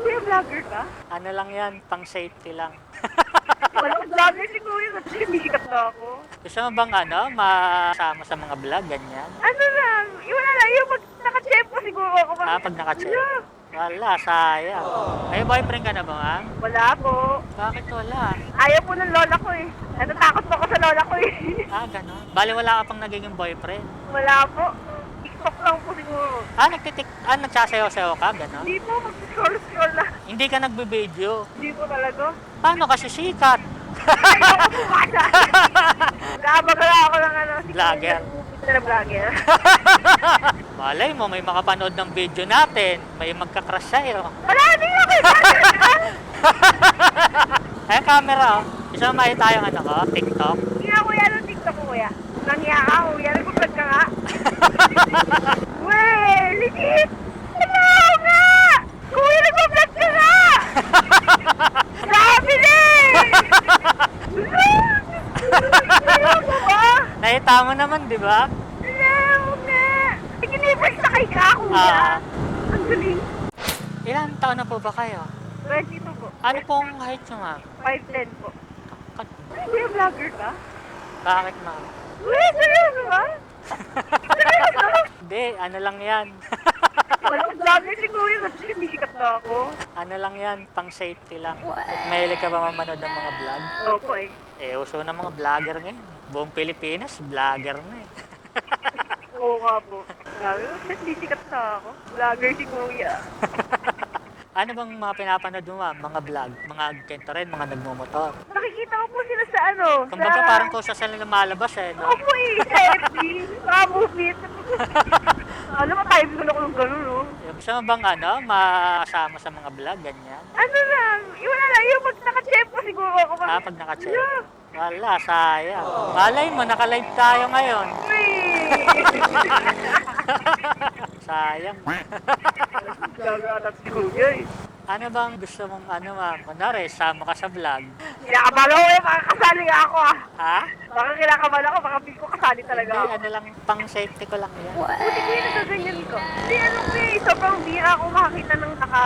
Kuya, vlogger ka? Ano lang yan, pang safety lang. Walang vlogger si Kuya kasi sinikat na ako. Gusto mo bang ano, masama sa mga vlog, ganyan? Ano lang, yung wala lang, yung pag naka-chef ko siguro ako. Ah, pag naka-check. Wala. Wala, sayang. May boyfriend ka na ba, ma'am? Wala po. Bakit wala? Ayaw po ng lola ko eh. Natatakot po ako sa lola ko eh. Ah, gano'n. Bali, wala ka pang nagiging boyfriend. Wala po. TikTok lang po siguro. Ah, nagtitik, ah, nagsasayaw-sayaw ka, gano'n? Hindi po, mag-scroll-scroll lang. Hindi ka nagbe-video. Hindi po talaga. Paano kasi sikat? Nag-aabagala ako ng ano. Vlogger. Na vlogger. Malay mo, may makapanood ng video natin. May magkakrush sa'yo. Wala, hindi ako eh. Ay, camera, oh. Gusto mo makita yung ano ko, TikTok? Hindi nga kuya ng TikTok ko kuya. Nangya ka kuya, nag-vlog ka nga. Wey, legit! Hello nga! Kuya, nag-vlog ka nga! Grabe din! Hello ka ba? Mo naman, di ba? Hello nga! Ikinibay sakay ka kuya. Ah. Ang galing. Ilan taon na po ba kayo? 22 po. Ano pong height nyo, ma'am? 5'10 po. Ka- Ay, kuya, vlogger ka? Bakit, ma'am? Kuya, seryoso ba? Seryoso? Hindi, ano lang yan. Walang vlogger si kuya kasi sinikat na ako. ano lang yan, pang safety lang. Mahilig ka ba mamanood ng mga vlog? Opo eh. Eh, uso ng mga vlogger ngayon. Buong Pilipinas, vlogger na eh. Oo nga po. Grabe, sinikat na ako. Vlogger si kuya. Ano bang mga pinapanood mo, ma'am? Mga vlog? Mga ganito rin, mga nagmumotor? Nakikita ko po sila sa ano? Kumbaga sa... parang kung sa sila lumalabas eh, no? Opo eh, sa FB. Mga movie. Alam mo, time ko na ko ng ganun, no? Yung Gusto mo bang ano, masama sa mga vlog, ganyan? Ano lang, yung wala lang, yung pag naka-chef ko siguro ako. Ah, pag naka-check. Yeah. Wala, sayang. Malay mo, naka-live tayo ngayon. Sayang. Gagatat si kuya eh. Ano bang gusto mong ano, ma'am? Kunwari, sama ka sa vlog. Kinakabalo ko eh, baka kasali nga ako ah. Ha? Baka kinakabalo ko, baka feel ko kasali talaga Hindi, ako. ano lang, pang safety ko lang yan. Buti ko yung nagaganyan ko. Hindi, ano ko eh, sobrang bira ako makakita ng naka,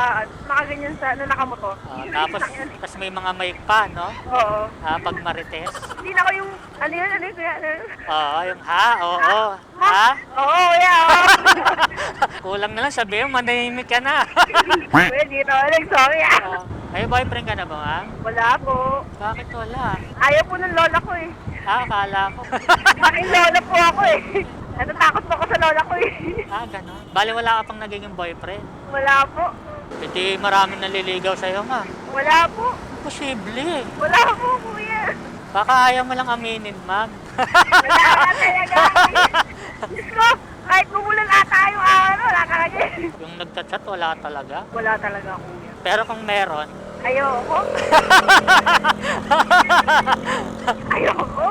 nakaganyan sa, na nakamotor. Ah, tapos, tapos may mga mic pa, no? Oo. Ah, pag marites. Hindi na ako yung, ano yun, ano yun, ano yun? Oo, yung ha, oo, ha? Oo, kuya, oo. Kulang na lang sabihin, manahimik ka na. Kuya, dito, like, sorry ah. May boyfriend ka na ba, ma'am? Wala po. Bakit wala? Ayaw po ng lola ko eh. Ah, akala ko. Aking lola po ako eh. Natatakot po ako sa lola ko eh. ah, gano'n. Bali, wala ka pang nagiging boyfriend. Wala po. Hindi maraming naliligaw sa'yo, ma'am. Wala po. Posible. Wala po, kuya. Baka ayaw mo lang aminin, ma'am. Wala ka talaga. Diyos ko, kahit bumulan ata yung araw, wala talaga. yung nagchat-chat, wala talaga. Wala talaga, kuya. Pero kung meron, Ayoko. Ayoko.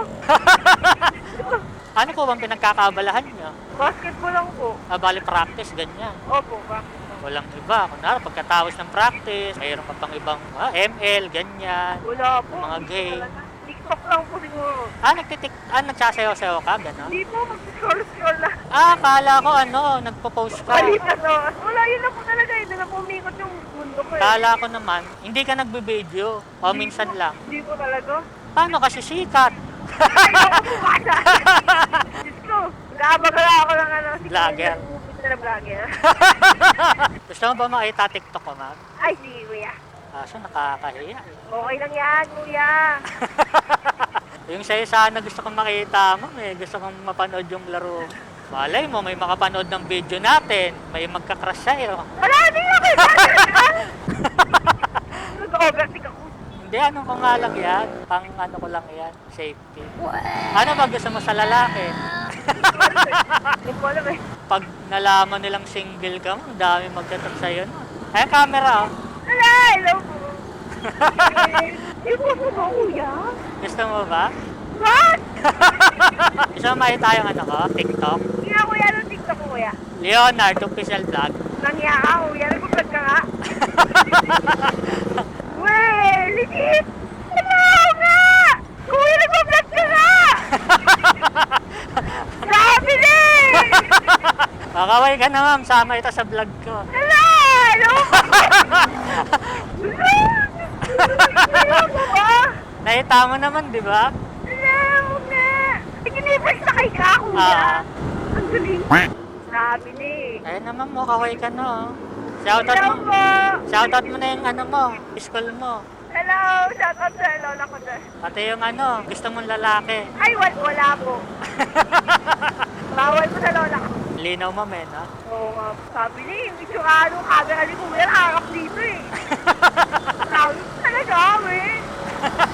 ano po bang pinagkakabalahan niyo? Basketball lang po. Ah, bali practice, ganyan. Opo, ba? Walang iba. Kunwari, pagkatapos ng practice, mayroon ka pang ibang ah, ML, ganyan. Wala po. Mga gay. TikTok lang po siguro. Ah, nagtitik, ah, nagsasayaw-sayaw ka, gano'n? Hindi po, mag-scroll-scroll lang. Ah, kala ko ano, nagpo-post ka. Balita to. Wala, yun na po talaga. eh. Doon na po umikot yung mundo ko eh. Kala ko naman, hindi ka nagbe-video. O minsan lang. Hindi po talaga. Paano kasi sikat? Po. Diyos ko, nag-aabagala ako ng ano. Vlogger. Vlogger. Gusto mo ba makita TikTok ko, ma'am? Ay, sige kuya. Kaso nakakahiya. Okay lang yan, kuya. Yung sa'yo sana gusto kong makita, ma'am eh. Gusto kong mapanood yung laro. Malay mo, may makapanood ng video natin. May magkakrush sa'yo. Wala, hindi ako. Nag-overthink ako. Hindi, ano ko nga lang yan. Pang ano ko lang yan, safety. Ano ba gusto mo sa lalaki? Hindi ko alam eh. Pag nalaman nilang single ka mo, dami magkatat sa'yo no? Ay, camera oh. Wala, hello po. Po po ba, kuya? Gusto mo ba? What? Gusto mo makita yung ano ko, TikTok? Hindi nga kuya, anong TikTok ko kuya? Leonardo Official Vlog. Nangya ka, kuya. Nag-vlog ka nga. Wey, legit! Hello nga! Kuya, nag-vlog ka nga! Grabe din! Makaway ka na ma'am, sama ito sa vlog ko. Hello! Hello! Nakita mo naman, di ba? Alam mo na. Ikinibay sakay ka, kuya. Ah. Ang galing. Sabi ni. Ayun naman mo, kaway ka no. Shoutout Hello mo. po. Shoutout mo na yung ano mo, school mo. Hello. Shout out sa lola ko dyan. Pati yung ano, gusto mong lalaki. Ay, wala, wala po. Bawal ko sa lola ko. Linaw mo, men, ha? Oo nga. Sabi ni, yung itsura nung camera ni kuya nakakap dito eh. it?